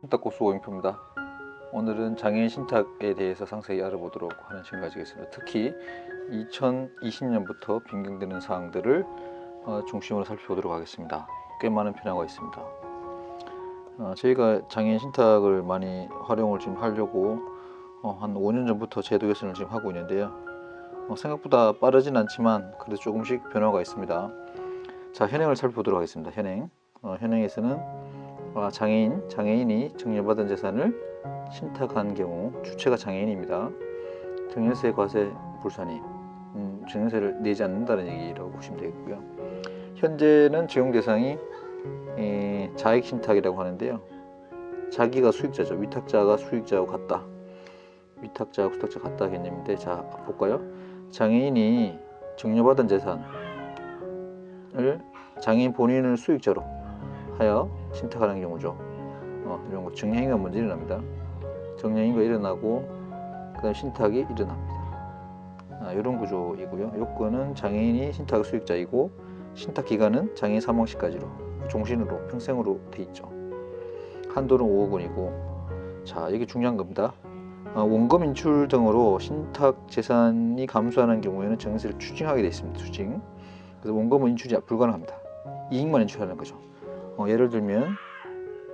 신탁고수 오인 표입니다. 오늘은 장애인 신탁에 대해서 상세히 알아보도록 하는 시간 가지겠습니다. 특히 2020년부터 변경되는 사항들을 어, 중심으로 살펴보도록 하겠습니다. 꽤 많은 변화가 있습니다. 어, 저희가 장애인 신탁을 많이 활용을 지금 하려고 어, 한 5년 전부터 제도 개선을 지금 하고 있는데요. 어, 생각보다 빠르진 않지만 그래도 조금씩 변화가 있습니다. 자, 현행을 살펴보도록 하겠습니다. 현행. 어, 현행에서는 아, 장애인, 장애인이 증여받은 재산을 신탁한 경우 주체가 장애인입니다. 증여세 과세 불산이 음, 증여세를 내지 않는다는 얘기라고 보시면 되겠고요. 현재는 적용 대상이 에, 자익 신탁이라고 하는데요. 자기가 수익자죠. 위탁자가 수익자하고 같다. 위탁자하고 수탁자 같다 개념인데 자 볼까요? 장애인이 증여받은 재산을 장애인 본인을 수익자로 하여 신탁하는 경우죠. 어, 이런 거 정량인가 먼저 일어납니다. 정량인가 일어나고 그다음 신탁이 일어납니다. 아, 이런 구조이고요. 요건은 장애인이 신탁 수익자이고 신탁 기간은 장애인 사망 시까지로 종신으로 평생으로 돼 있죠. 한도는 5억 원이고 자 이게 중요한 겁니다. 아, 원금 인출 등으로 신탁 재산이 감소하는 경우에는 증세를 추징하게 돼 있습니다. 추징. 그래서 원금은 인출이 불가능합니다. 이익만 인출하는 거죠. 어, 예를 들면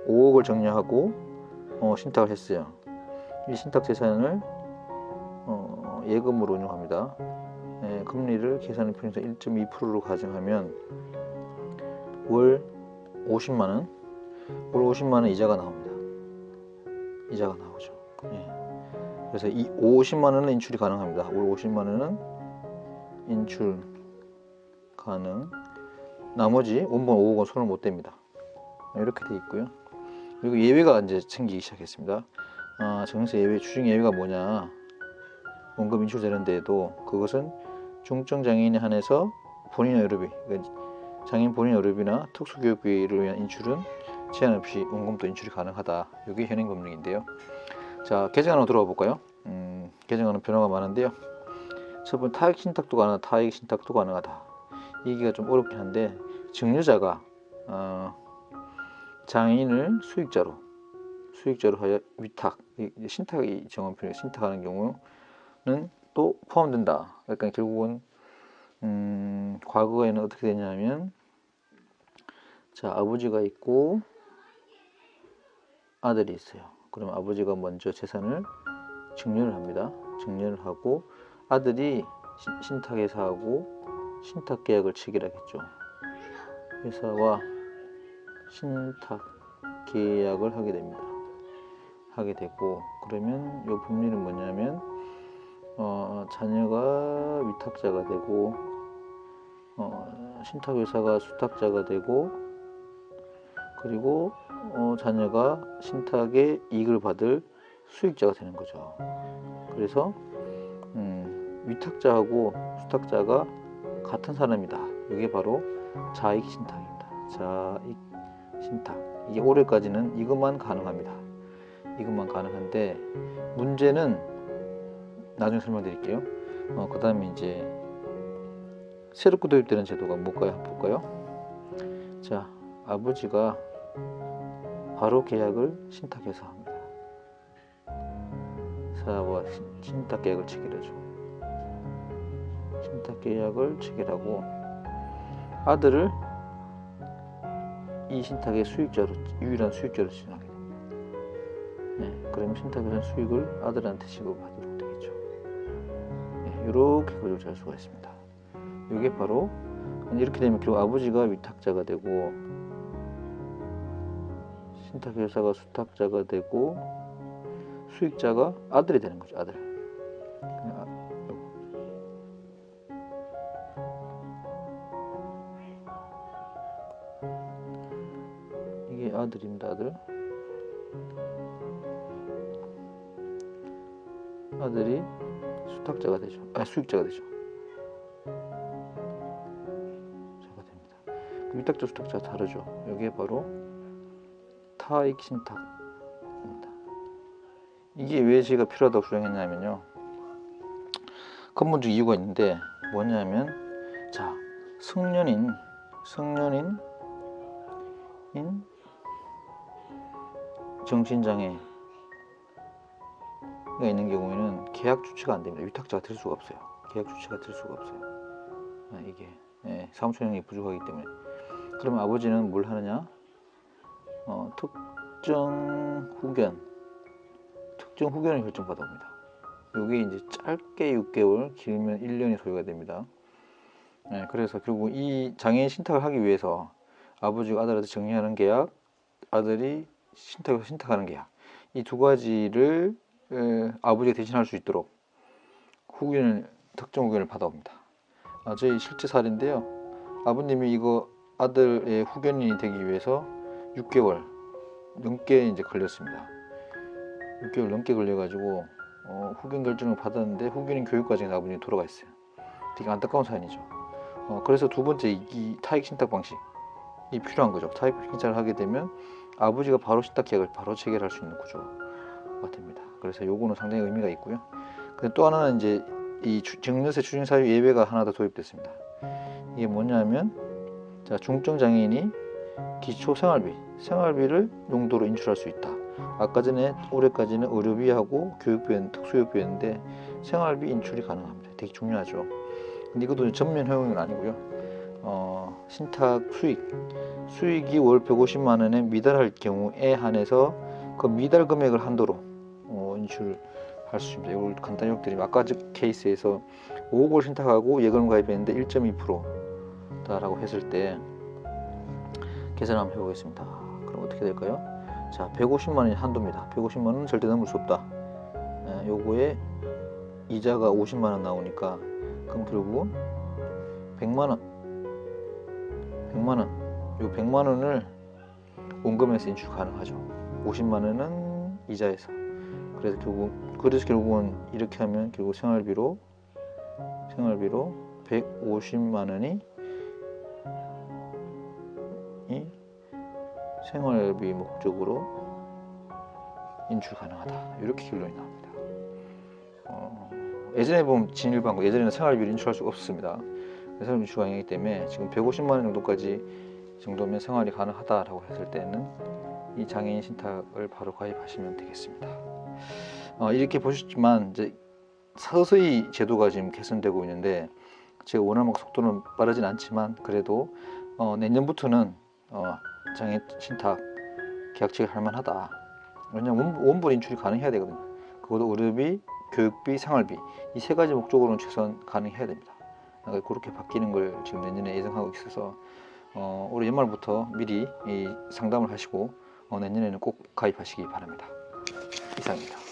5억을 정리하고 어, 신탁을 했어요. 이 신탁 재산을 어, 예금으로 운용합니다. 예, 금리를 계산의 편에서 1.2%로 가정하면 월 50만 원, 월 50만 원 이자가 나옵니다. 이자가 나오죠. 예. 그래서 이 50만 원은 인출이 가능합니다. 월 50만 원은 인출 가능. 나머지 원본 5억 원 손을 못 댑니다. 이렇게 돼 있고요. 그리고 예외가 이제 생기기 시작했습니다. 아, 정세 예외, 추징 예외가 뭐냐? 원금 인출되는데도 그것은 중증 장애인에 한해서 본인의 의료비, 그러니까 장애인 본인의 의료비나 특수교육비를 위한 인출은 제한 없이 원금도 인출이 가능하다. 이게 현행 법령인데요. 자, 개정안으로 들어가 볼까요? 음, 개정안은 변화가 많은데요. 첫 번째 타액 신탁도 가능하다, 타액 신탁도 가능하다. 이 얘기가 좀 어렵긴 한데 증여자가 어, 장애인을 수익자로 수익자로 하여 위탁 신탁이 정원표에 신탁하는 경우는 또 포함된다. 그러니까 결국은 음, 과거에는 어떻게 되냐면 자 아버지가 있고 아들이 있어요. 그럼 아버지가 먼저 재산을 증여를 합니다. 증여를 하고 아들이 신- 신탁회사하고 신탁 계약을 체결하겠죠. 회사와 신탁 계약을 하게 됩니다. 하게 되고 그러면 이 법리는 뭐냐면 어, 자녀가 위탁자가 되고 어, 신탁 회사가 수탁자가 되고 그리고 어, 자녀가 신탁의 이익을 받을 수익자가 되는 거죠. 그래서 음, 위탁자하고 수탁자가 같은 사람이다. 이게 바로 자익 신탁입니다. 자익 신탁. 이게 올해까지는 이것만 가능합니다. 이것만 가능한데 문제는 나중에 설명드릴게요. 어, 그 다음에 이제 새롭게 도입되는 제도가 뭘까요? 한번 볼까요? 자, 아버지가 바로 계약을 신탁해서 합니다. 사와 신- 신탁 계약을 체결하죠. 신탁 계약을 체결하고 아들을 이 신탁의 수익자로 유일한 수익자로 지정하게 됩니다. 네, 그럼 신탁에서 수익을 아들한테 지급하도록 되겠죠. 네, 이렇게 구조를 잘 수가 있습니다. 이게 바로 이렇게 되면 결국 아버지가 위탁자가 되고 신탁회사가 수탁자가 되고 수익자가 아들이 되는 거죠. 아들. 아들입니다, 아들. 아들이 수탁자가 되죠. 아, 수익자가 되죠. 자가 됩니다. 그 위탁자, 수탁자가 다르죠. 여기에 바로 타익 신탁입니다. 이게 왜 제가 필요하다고 주장했냐면요. 근본적 이유가 있는데 뭐냐면 자 성년인 성년인 인 정신장애가 있는 경우에는 계약 주체가 안 됩니다. 위탁자가 될 수가 없어요. 계약 주체가 될 수가 없어요. 아, 이게 예, 사무총량이 부족하기 때문에. 그러면 아버지는 뭘 하느냐? 어, 특정 후견, 특정 후견을 결정받아 옵니다. 이게 이제 짧게 6개월, 길면 1년이 소요가 됩니다. 예, 그래서 결국 이 장애인 신탁을 하기 위해서 아버지가 아들한테 정리하는 계약, 아들이 신탁을 신탁하는 계약 이두 가지를 에, 아버지가 대신할 수 있도록 후견을 특정 후견을 받아옵니다. 아, 저희 실제 사례인데요. 아버님이 이거 아들의 후견인이 되기 위해서 6개월 넘게 이제 걸렸습니다. 6개월 넘게 걸려가지고 어, 후견 결정을 받았는데 후견인 교육 과정에서 아버님이 돌아가 있어요. 되게 안타까운 사연이죠. 어, 그래서 두 번째 이, 이 타익 신탁 방식이 필요한 거죠. 타익 신탁을 하게 되면 아버지가 바로 신탁 계약을 바로 체결할 수 있는 구조가 됩니다. 그래서 요거는 상당히 의미가 있고요. 근데 또 하나는 이제 이 추- 정년세 추진 사유 예외가 하나 더 도입됐습니다. 이게 뭐냐면 자 중증 장애인이 기초 생활비, 생활비를 용도로 인출할 수 있다. 아까 전에 올해까지는 의료비하고 교육비였 특수요비였는데 생활비 인출이 가능합니다. 되게 중요하죠. 근데 이것도 전면 허용은 아니고요. 어, 신탁 수익, 수익이 월 150만 원에 미달할 경우에 한해서 그 미달 금액을 한도로 어, 인출할 수 있습니다. 이걸 간단히 드리면 아까 저 케이스에서 5억을 신탁하고 예금 가입했는데 1.2%다라고 했을 때 계산 한번 해보겠습니다. 그럼 어떻게 될까요? 자, 150만 원이 한도입니다. 150만 원은 절대 넘을 수 없다. 에, 요거에 이자가 50만 원 나오니까 그럼 결국은 100만 원 100만 원. 요 100만 원을 원금에서 인출 가능하죠. 50만 원은 이자에서. 그래서 결국 그래서 결국은 이렇게 하면 결국 생활비로 생활비로 150만 원이 이 생활비 목적으로 인출 가능하다. 이렇게 결론이 나옵니다. 어, 예전에 보면 진일 방법 예전에는 생활비를 인출할 수가 없었습니다. 생활비 인출 가능하기 때문에 지금 150만 원 정도까지 정도면 생활이 가능하다라고 했을 때는 이 장애인 신탁을 바로 가입하시면 되겠습니다. 어, 이렇게 보셨지만 이제 서서히 제도가 지금 개선되고 있는데 제가 원하는 속도는 빠르진 않지만 그래도 어, 내년부터는 어, 장애 신탁 계약 체결할 만하다. 왜냐면 원, 원본 인출이 가능해야 되거든요. 그것도 의료비, 교육비, 생활비 이 세 가지 목적으로는 최소한 가능해야 됩니다. 그렇게 바뀌는 걸 지금 내년에 예상하고 있어서 어, 올해 연말부터 미리 이 상담을 하시고 어, 내년에는 꼭 가입하시기 바랍니다. 이상입니다.